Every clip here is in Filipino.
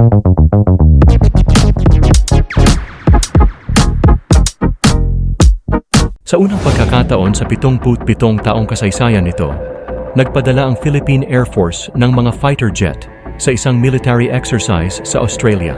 Sa unang pagkakataon sa 77 taong kasaysayan nito, nagpadala ang Philippine Air Force ng mga fighter jet sa isang military exercise sa Australia.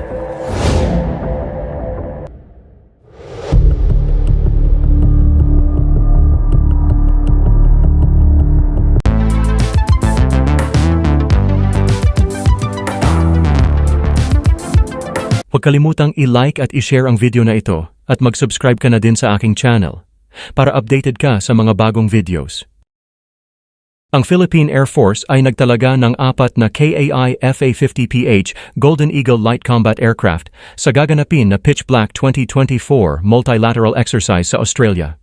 Huwag kalimutang i-like at i-share ang video na ito at mag-subscribe ka na din sa aking channel para updated ka sa mga bagong videos. Ang Philippine Air Force ay nagtalaga ng apat na KAI FA-50PH Golden Eagle Light Combat Aircraft sa gaganapin na Pitch Black 2024 multilateral exercise sa Australia.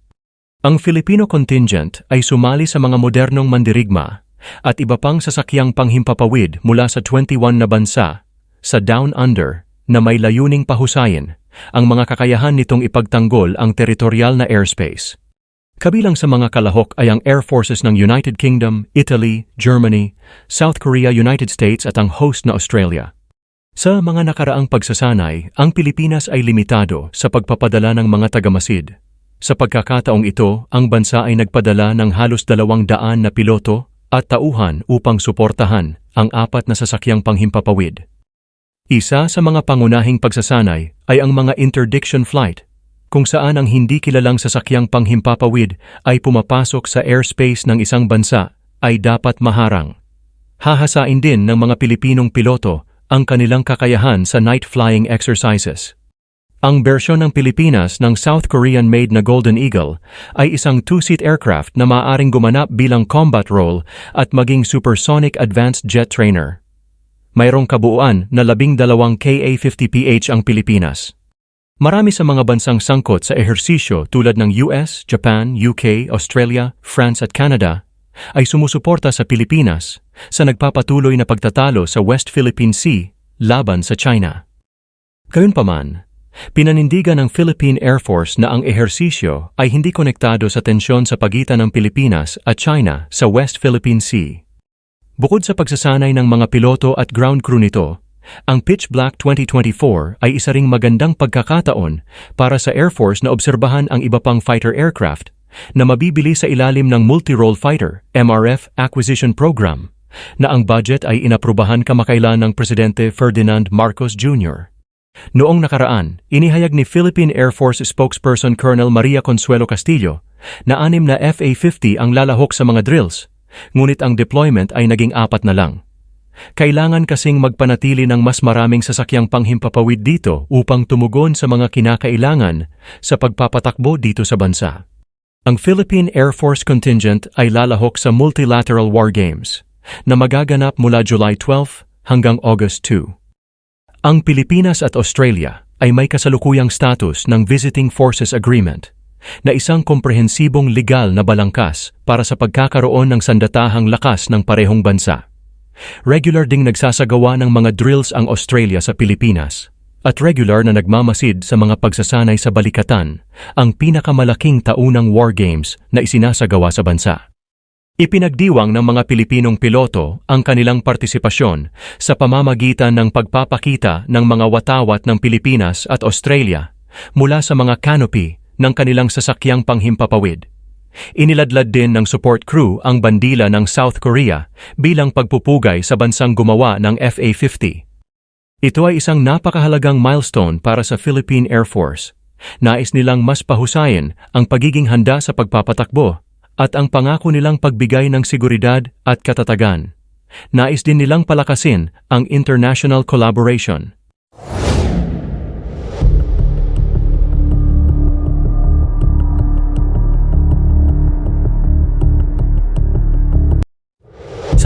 Ang Filipino contingent ay sumali sa mga modernong mandirigma at iba pang sasakyang panghimpapawid mula sa 21 na bansa sa Down Under na may layuning pahusayin ang mga kakayahan nitong ipagtanggol ang teritorial na airspace. Kabilang sa mga kalahok ay ang Air Forces ng United Kingdom, Italy, Germany, South Korea, United States at ang host na Australia. Sa mga nakaraang pagsasanay, ang Pilipinas ay limitado sa pagpapadala ng mga tagamasid. Sa pagkakataong ito, ang bansa ay nagpadala ng halos dalawang daan na piloto at tauhan upang suportahan ang apat na sasakyang panghimpapawid. Isa sa mga pangunahing pagsasanay ay ang mga interdiction flight kung saan ang hindi kilalang sasakyang panghimpapawid ay pumapasok sa airspace ng isang bansa ay dapat maharang. Hahasain din ng mga Pilipinong piloto ang kanilang kakayahan sa night flying exercises. Ang bersyon ng Pilipinas ng South Korean-made na Golden Eagle ay isang two-seat aircraft na maaaring gumanap bilang combat role at maging supersonic advanced jet trainer. Mayroong kabuuan na labing dalawang KA-50PH ang Pilipinas. Marami sa mga bansang sangkot sa ehersisyo tulad ng US, Japan, UK, Australia, France at Canada ay sumusuporta sa Pilipinas sa nagpapatuloy na pagtatalo sa West Philippine Sea laban sa China. Gayunpaman, pinanindigan ng Philippine Air Force na ang ehersisyo ay hindi konektado sa tensyon sa pagitan ng Pilipinas at China sa West Philippine Sea. Bukod sa pagsasanay ng mga piloto at ground crew nito, ang Pitch Black 2024 ay isa ring magandang pagkakataon para sa Air Force na obserbahan ang iba pang fighter aircraft na mabibili sa ilalim ng Multi-Role Fighter MRF Acquisition Program na ang budget ay inaprubahan kamakailan ng Presidente Ferdinand Marcos Jr. Noong nakaraan, inihayag ni Philippine Air Force spokesperson Colonel Maria Consuelo Castillo na anim na FA-50 ang lalahok sa mga drills, ngunit ang deployment ay naging apat na lang. Kailangan kasing magpanatili ng mas maraming sasakyang panghimpapawid dito upang tumugon sa mga kinakailangan sa pagpapatakbo dito sa bansa. Ang Philippine Air Force Contingent ay lalahok sa Multilateral War Games na magaganap mula July 12 hanggang August 2. Ang Pilipinas at Australia ay may kasalukuyang status ng Visiting Forces Agreement na isang komprehensibong legal na balangkas para sa pagkakaroon ng sandatahang lakas ng parehong bansa. Regular ding nagsasagawa ng mga drills ang Australia sa Pilipinas at regular na nagmamasid sa mga pagsasanay sa balikatan, ang pinakamalaking taunang war games na isinasagawa sa bansa. Ipinagdiwang ng mga Pilipinong piloto ang kanilang partisipasyon sa pamamagitan ng pagpapakita ng mga watawat ng Pilipinas at Australia mula sa mga canopy ng kanilang sasakyang panghimpapawid. Iniladlad din ng support crew ang bandila ng South Korea bilang pagpupugay sa bansang gumawa ng FA-50. Ito ay isang napakahalagang milestone para sa Philippine Air Force. Nais nilang mas pahusayin ang pagiging handa sa pagpapatakbo at ang pangako nilang pagbigay ng seguridad at katatagan. Nais din nilang palakasin ang international collaboration.